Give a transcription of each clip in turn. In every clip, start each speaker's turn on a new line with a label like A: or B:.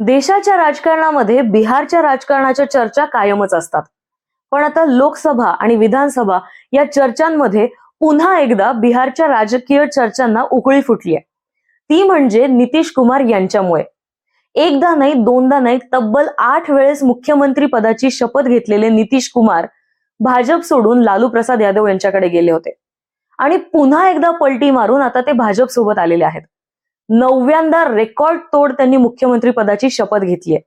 A: देशाच्या राजकारणामध्ये बिहारच्या राजकारणाच्या चर्चा कायमच असतात. पण आता लोकसभा आणि विधानसभा या चर्चांमध्ये पुन्हा एकदा बिहारच्या राजकीय चर्चांना उकळी फुटली आहे. ती म्हणजे नितीश कुमार यांच्यामुळे. एकदा नाही दोनदा नाही तब्बल आठ वेळेस मुख्यमंत्री पदाची शपथ घेतलेले नितीश कुमार भाजप सोडून लालू प्रसाद यादव यांच्याकडे गेले होते. आणि पुन्हा एकदा पलटी मारून आता ते भाजप सोबत आलेले आहेत. नवव्यांदा रेकॉर्ड तोड त्यांनी मुख्यमंत्री पदाची शपथ घेतली आहे.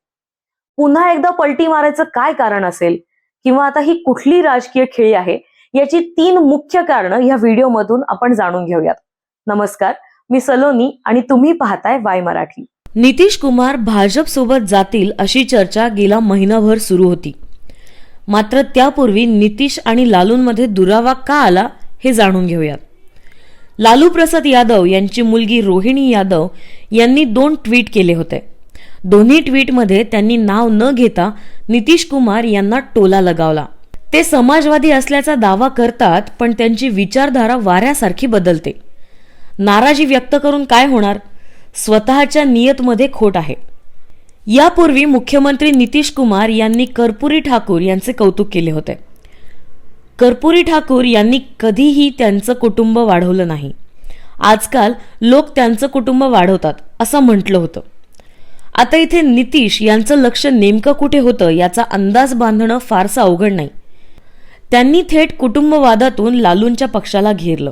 A: पुन्हा एकदा पलटी मारायचं काय कारण असेल? किंवा आता ही कुठली राजकीय खेळी आहे? याची तीन मुख्य कारणं या व्हिडिओमधून आपण जाणून घेऊयात. नमस्कार मी सलोनी आणि तुम्ही पाहताय वाय मराठी. नितीश कुमार भाजप सोबत जातील अशी चर्चा गेला महिनाभर सुरू होती. मात्र त्यापूर्वी नितीश आणि लालूंमध्ये दुरावा का आला हे जाणून घेऊयात. लालू प्रसाद यादव यांची मुलगी रोहिणी यादव यांनी दोन ट्विट केले होते. दोन्ही ट्विटमध्ये त्यांनी नाव न घेता नितीश कुमार यांना टोला लगावला. ते समाजवादी असल्याचा दावा करतात पण त्यांची विचारधारा वाऱ्यासारखी बदलते. नाराजी व्यक्त करून काय होणार? स्वतःच्या नियतमध्ये खोट आहे. यापूर्वी मुख्यमंत्री नितीश कुमार यांनी कर्पुरी ठाकूर यांचे कौतुक केले होते. कर्पुरी ठाकूर यांनी कधीही त्यांचं कुटुंब वाढवलं नाही. आजकाल लोक त्यांचं कुटुंब वाढवतात असं म्हटलं होतं. आता इथे नितीश यांचं लक्ष नेमकं कुठे होतं याचा अंदाज बांधणं फारसं अवघड नाही. त्यांनी थेट कुटुंबवादातून लालूंच्या पक्षाला घेरलं.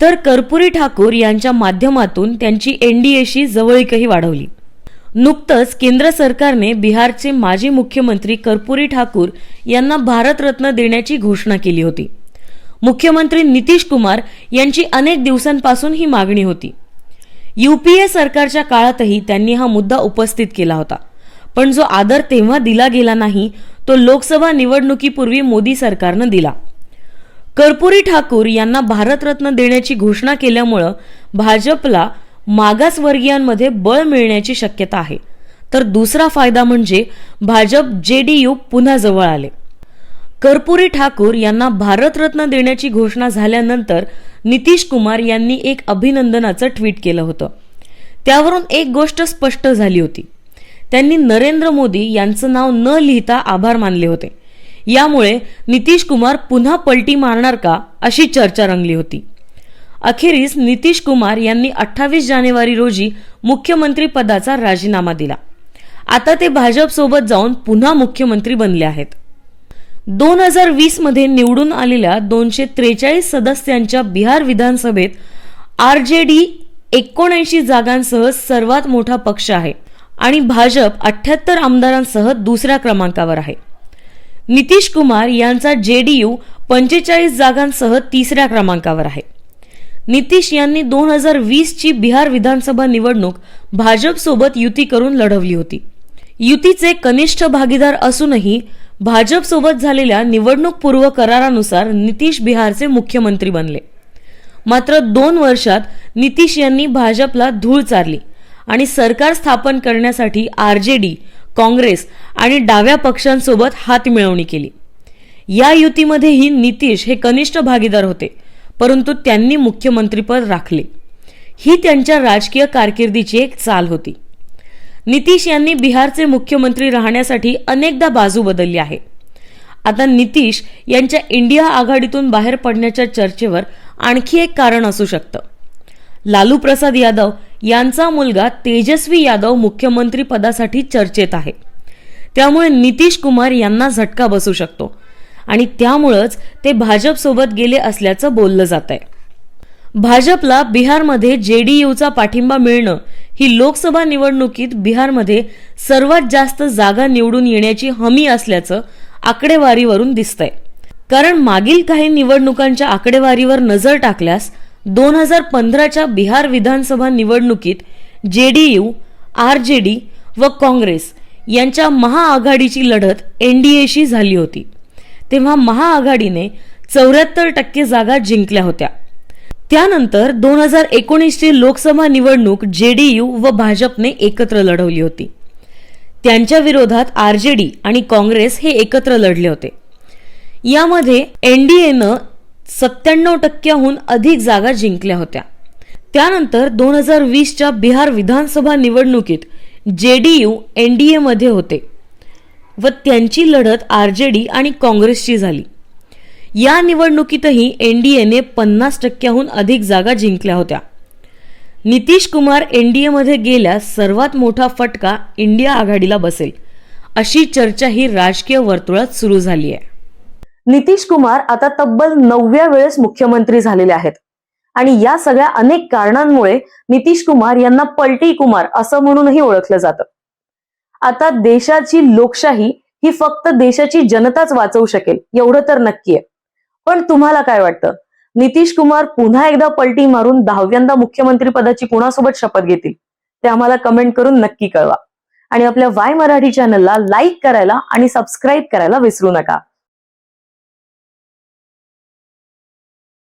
A: तर कर्पुरी ठाकूर यांच्या माध्यमातून त्यांची एनडीएशी जवळीकही वाढवली. नुकतंच केंद्र सरकारने बिहारचे माजी मुख्यमंत्री कर्पुरी ठाकूर यांना भारतरत्न देण्याची घोषणा केली होती. मुख्यमंत्री नितीश कुमार यांची अनेक दिवसांपासून ही मागणी होती. युपीए सरकारच्या काळातही त्यांनी हा मुद्दा उपस्थित केला होता. पण जो आदर तेव्हा दिला गेला नाही तो लोकसभा निवडणुकीपूर्वी मोदी सरकारनं दिला. कर्पुरी ठाकूर यांना भारतरत्न देण्याची घोषणा केल्यामुळं भाजपला मागासवर्गीयांमध्ये बळ मिळण्याची शक्यता आहे. तर दुसरा फायदा म्हणजे भाजप जे डी यू पुन्हा जवळ आले. कर्पुरी ठाकूर यांना भारतरत्न देण्याची घोषणा झाल्यानंतर नितीश कुमार यांनी एक अभिनंदनाचं ट्विट केलं होतं. त्यावरून एक गोष्ट स्पष्ट झाली होती. त्यांनी नरेंद्र मोदी यांचं नाव न लिहिता आभार मानले होते. यामुळे नितीश कुमार पुन्हा पलटी मारणार का अशी चर्चा रंगली होती. अखेरीस नितीश कुमार यांनी अठ्ठावीस जानेवारी रोजी मुख्यमंत्री पदाचा राजीनामा दिला. आता ते भाजपसोबत जाऊन पुन्हा मुख्यमंत्री बनले आहेत. दोन हजार वीसमध्ये निवडून आलेल्या दोनशे त्रेचाळीस सदस्यांच्या बिहार विधानसभेत आर जे डी एकोणऐंशी जागांसह सर्वात मोठा पक्ष आहे आणि भाजप अठ्याहत्तर आमदारांसह दुसऱ्या क्रमांकावर आहे. नितीश कुमार यांचा जेडीयू पंचेचाळीस जागांसह तिसऱ्या क्रमांकावर आहे. नितीश यांनी दोन हजार वीस ची बिहार विधानसभा निवडणूक भाजपसोबत युती करून लढवली होती. युतीचे कनिष्ठ भागीदार असूनही भाजपसोबत झालेल्या निवडणूक पूर्व करारानुसार नितीश बिहारचे मुख्यमंत्री बनले. मात्र दोन वर्षात नितीश यांनी भाजपला धूळ चारली आणि सरकार स्थापन करण्यासाठी आर जे डी काँग्रेस आणि डाव्या पक्षांसोबत हातमिळवणी केली. या युतीमध्येही नितीश हे कनिष्ठ भागीदार होते परंतु त्यांनी मुख्यमंत्रीपद राखले. ही त्यांच्या राजकीय कारकिर्दीची एक चाल होती. नितीश यांनी बिहारचे मुख्यमंत्री राहण्यासाठी अनेकदा बाजू बदलली आहे. आता नितीश यांच्या इंडिया आघाडीतून बाहेर पडण्याच्या चर्चेवर आणखी एक कारण असू शकतं. लालू प्रसाद यादव यांचा मुलगा तेजस्वी यादव मुख्यमंत्री पदासाठी चर्चेत आहे. त्यामुळे नितीश कुमार यांना झटका बसू शकतो आणि त्यामुळंच ते भाजपसोबत गेले असल्याचं बोललं जात आहे भाजपला बिहारमध्ये जेडीयूचा पाठिंबा मिळणं ही लोकसभा निवडणुकीत बिहारमध्ये सर्वात जास्त जागा निवडून येण्याची हमी असल्याचं आकडेवारीवरून दिसतंय. कारण मागील काही निवडणुकांच्या आकडेवारीवर नजर टाकल्यास दोन हजार पंधराच्या बिहार विधानसभा निवडणुकीत J D U R J D व काँग्रेस यांच्या महाआघाडीची लढत एनडीएशी झाली होती. तेव्हा महाआघाडीने चौऱ्याहत्तर टक्के जागा जिंकल्या होत्या. त्यानंतर दोन हजार एकोणीसची लोकसभा निवडणूक जे डी यू व भाजपने एकत्र लढवली होती. त्यांच्या विरोधात आर जे डी आणि काँग्रेस हे एकत्र लढले होते. यामध्ये एन डी एनं सत्त्याण्णव टक्क्याहून अधिक जागा जिंकल्या होत्या. त्यानंतर दोन हजार वीसच्या बिहार विधानसभा निवडणुकीत J D U N D एमध्ये होते व त्यांची लढत आर जे डी आणि काँग्रेसची झाली. या निवडणुकीतही एनडीएने पन्नास टक्क्याहून अधिक जागा जिंकल्या होत्या. नितीश कुमार एनडीएमध्ये गेल्यास सर्वात मोठा फटका इंडिया आघाडीला बसेल अशी चर्चा ही राजकीय वर्तुळात सुरू झाली आहे. नितीश कुमार आता तब्बल नवव्या वेळेस मुख्यमंत्री झालेले आहेत. आणि या सगळ्या अनेक कारणांमुळे नितीश कुमार यांना पलटी कुमार असं म्हणूनही ओळखलं जातं. आता देशाची लोकशाही ही फक्त देशाची जनताच वाचवू शकेल एवढं तर नक्की आहे. पण तुम्हाला काय वाटतं? नितीश कुमार पुन्हा एकदा पलटी मारून दहाव्यांदा मुख्यमंत्री पदाची कुणासोबत शपथ घेतील? ते आम्हाला कमेंट करून नक्की कळवा. आणि आपल्या वाय मराठी चॅनलला लाईक करायला आणि सबस्क्राईब करायला विसरू नका.